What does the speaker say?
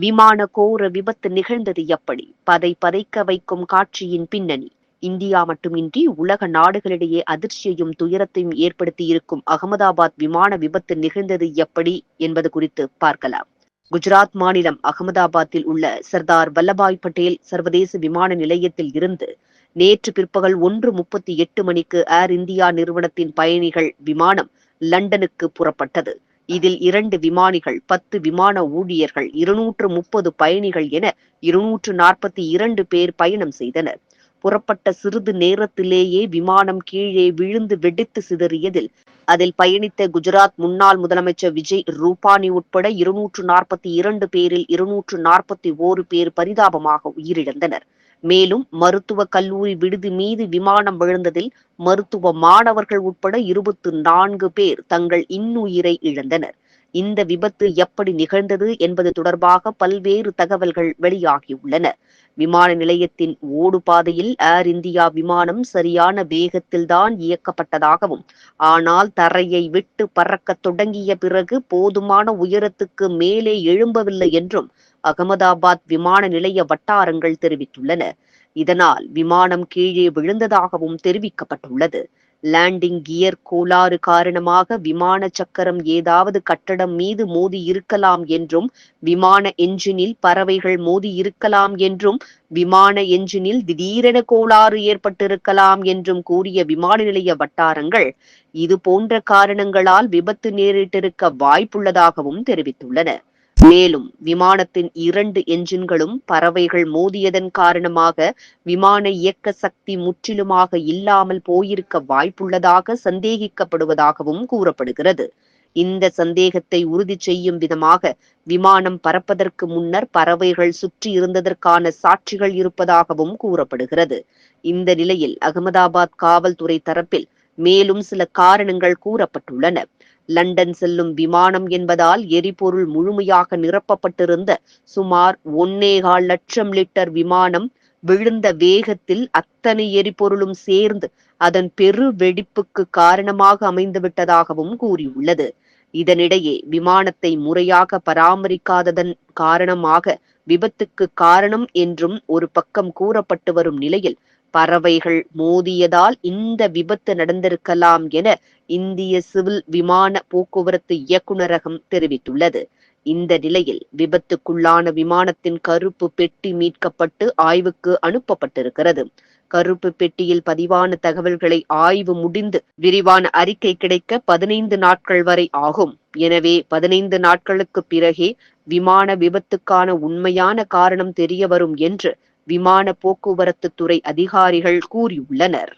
விமான கோர விபத்து நிகழ்ந்தது எப்படி? பதை பதைக்க வைக்கும் காட்சியின் பின்னணி. இந்தியா மட்டுமின்றி உலக நாடுகளிடையே அதிர்ச்சியையும் துயரத்தையும் ஏற்படுத்தியிருக்கும் அகமதாபாத் விமான விபத்து நிகழ்ந்தது எப்படி என்பது குறித்து பார்க்கலாம். குஜராத் மாநிலம் அகமதாபாத்தில் உள்ள சர்தார் வல்லபாய் பட்டேல் சர்வதேச விமான நிலையத்தில் இருந்து நேற்று பிற்பகல் ஒன்று முப்பத்தி எட்டு மணிக்கு ஏர் இந்தியா நிறுவனத்தின் பயணிகள் விமானம் லண்டனுக்கு புறப்பட்டது. இதில் இரண்டு விமானிகள் பத்து விமான ஊழியர்கள் இருநூற்று முப்பது பயணிகள் என இருநூற்று நாற்பத்தி இரண்டு பேர் பயணம் செய்தனர். புறப்பட்ட சிறிது நேரத்திலேயே விமானம் கீழே விழுந்து வெடித்து சிதறியதில் அதில் பயணித்த குஜராத் முன்னாள் முதலமைச்சர் விஜய் ரூபானி உட்பட இருநூற்று நாற்பத்தி இரண்டு பேரில் இருநூற்று நாற்பத்தி ஓரு பேர் பரிதாபமாக உயிரிழந்தனர். மேலும் மருத்துவ கல்லூரி விடுதி மீது விமானம் விழுந்ததில் மருத்துவ மாணவர்கள் உட்பட இருபத்து நான்கு பேர் தங்கள் இன்னுயிரை இழந்தனர். இந்த விபத்து எப்படி நிகழ்ந்தது என்பது தொடர்பாக பல்வேறு தகவல்கள் வெளியாகியுள்ளன. விமான நிலையத்தின் ஓடு பாதையில் ஏர் இந்தியா விமானம் சரியான வேகத்தில்தான் இயக்கப்பட்டதாகவும் ஆனால் தரையை விட்டு பறக்கத் தொடங்கிய பிறகு போதுமான உயரத்துக்கு மேலே எழும்பவில்லை என்றும் அகமதாபாத் விமான நிலைய வட்டாரங்கள் தெரிவித்துள்ளன. இதனால் விமானம் கீழே விழுந்ததாகவும் தெரிவிக்கப்பட்டுள்ளது. லேண்டிங் கியர் கோளாறு காரணமாக விமான சக்கரம் ஏதாவது கட்டடம் மீது மோதி இருக்கலாம் என்றும் விமான என்ஜினில் பறவைகள் மோதி இருக்கலாம் என்றும் விமான என்ஜினில் திடீரென கோளாறு ஏற்பட்டிருக்கலாம் என்றும் கூறிய விமான நிலைய வட்டாரங்கள் இது போன்ற காரணங்களால் விபத்து நேரிட்டிருக்க வாய்ப்புள்ளதாகவும் தெரிவித்துள்ளன. மேலும் விமானத்தின் இரண்டு என்ஜின்களும் பறவைகள் மோதியதன் காரணமாக விமான இயக்க சக்தி முற்றிலுமாக இல்லாமல் போயிருக்க வாய்ப்புள்ளதாக சந்தேகிக்கப்படுவதாகவும் கூறப்படுகிறது. இந்த சந்தேகத்தை உறுதி செய்யும் விதமாக விமானம் பறப்பதற்கு முன்னர் பறவைகள் சுற்றி இருந்ததற்கான சாட்சிகள் இருப்பதாகவும் கூறப்படுகிறது. இந்த நிலையில் அகமதாபாத் காவல்துறை தரப்பில் மேலும் சில காரணங்கள் கூறப்பட்டுள்ளன. லண்டன் செல்லும் விமானம் என்பதால் எரிபொருள் முழுமையாக நிரப்பப்பட்டிருந்த சுமார் ஒன்னேகால் லட்சம் லிட்டர் விமானம் விழுந்த வேகத்தில் அத்தனை எரிபொருளும் சேர்ந்து அதன் பெரு வெடிப்புக்கு காரணமாக அமைந்துவிட்டதாகவும் கூறியுள்ளது. இதனிடையே விமானத்தை முறையாக பராமரிக்காததன் காரணமாக விபத்துக்கு காரணம் என்றும் ஒரு பக்கம் கூறப்பட்டு வரும் நிலையில் பறவைகள் மோதியதால் இந்த விபத்து நடந்திருக்கலாம் என இந்திய சிவில் விமான போக்குவரத்து இயக்குநரகம் தெரிவித்துள்ளது. இந்த நிலையில் விபத்துக்குள்ளான விமானத்தின் கருப்பு பெட்டி மீட்கப்பட்டு ஆய்வுக்கு அனுப்பப்பட்டிருக்கிறது. கருப்பு பெட்டியில் பதிவான தகவல்களை ஆய்வு முடிந்து விரிவான அறிக்கை கிடைக்க பதினைந்து நாட்கள் வரை ஆகும். எனவே பதினைந்து நாட்களுக்கு பிறகே விமான விபத்துக்கான உண்மையான காரணம் தெரிய வரும் என்று விமான போக்குவரத்து துறை அதிகாரிகள் கூறியுள்ளனர்.